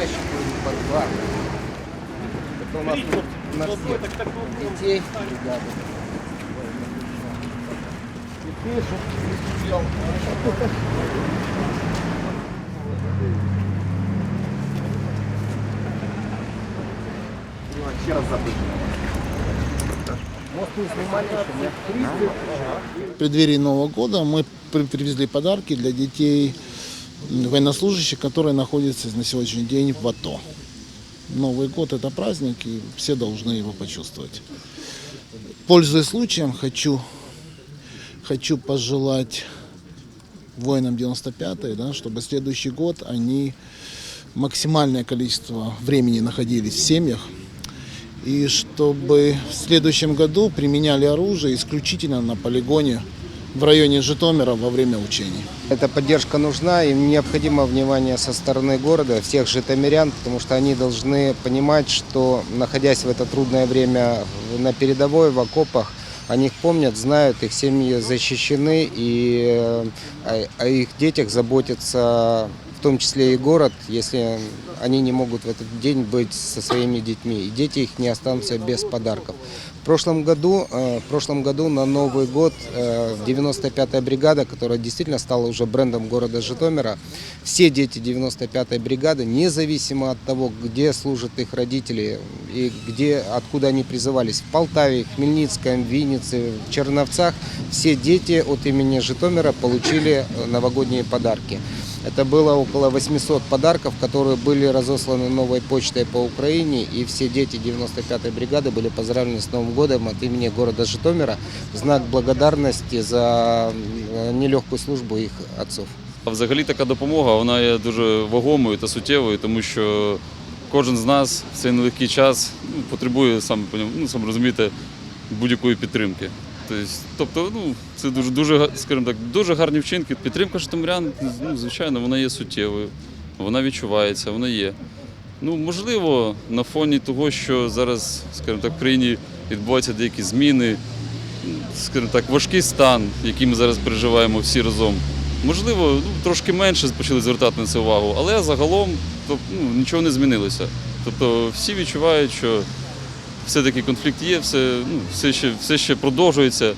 ящик будет под два. Это у нас на всех детей сидел. Нет? В преддверии Нового года мы при- привезли подарки для детей военнослужащих, которые находятся на сегодняшний день в АТО. Новый год – это праздник, и все должны его почувствовать. Пользуясь случаем, хочу, хочу пожелать воинам 95-й, да, чтобы следующий год они максимальное количество времени находились в семьях, и чтобы в следующем году применяли оружие исключительно на полигоне в районе Житомира во время учений. Эта поддержка нужна, им необходимо внимание со стороны города, всех житомирян, потому что они должны понимать, что находясь в это трудное время на передовой, в окопах, о них помнят, знают, их семьи защищены, и э, о, их детях заботится в том числе и город, если они не могут в этот день быть со своими детьми, и дети их не останутся без подарков. В прошлом году, э, в прошлом году на Новый год э, 95-я бригада, которая действительно стала уже брендом города Житомира, все дети 95-й бригады, независимо от того, где служат их родители и где, откуда они призывались, в Полтаве, Хмельницком, Виннице, в Черновцах, все дети от имени Житомира получили э, новогодние подарки. Это было около 800 подарков, которые были разосланы новой почтой по Украине, и все дети 95-й бригады были поздравлены с Новым годом от имени города Житомира в знак благодарности за э, нелегкую службу их отцов. А Взагалі така допомога вона є дуже вагомою та суттєвою, тому що кожен з нас в цей нелегкий час ну, потребує сам понім- ну, сам розумієте, будь-якої підтримки. Тобто, тобто ну, це дуже, дуже, скажімо так, дуже гарні вчинки. Підтримка житомирян, ну, звичайно, вона є суттєвою, вона відчувається, вона є. Ну, можливо, на фоні того, що зараз, скажімо так, в країні відбуваються деякі зміни, скажімо так, важкий стан, який ми зараз переживаємо всі разом. Можливо, ну, трошки менше почали звертати на це увагу, але загалом то, ну, нічого не змінилося. Тобто всі відчувають, що все-таки конфлікт є, все, ну, все, ще, все ще продовжується.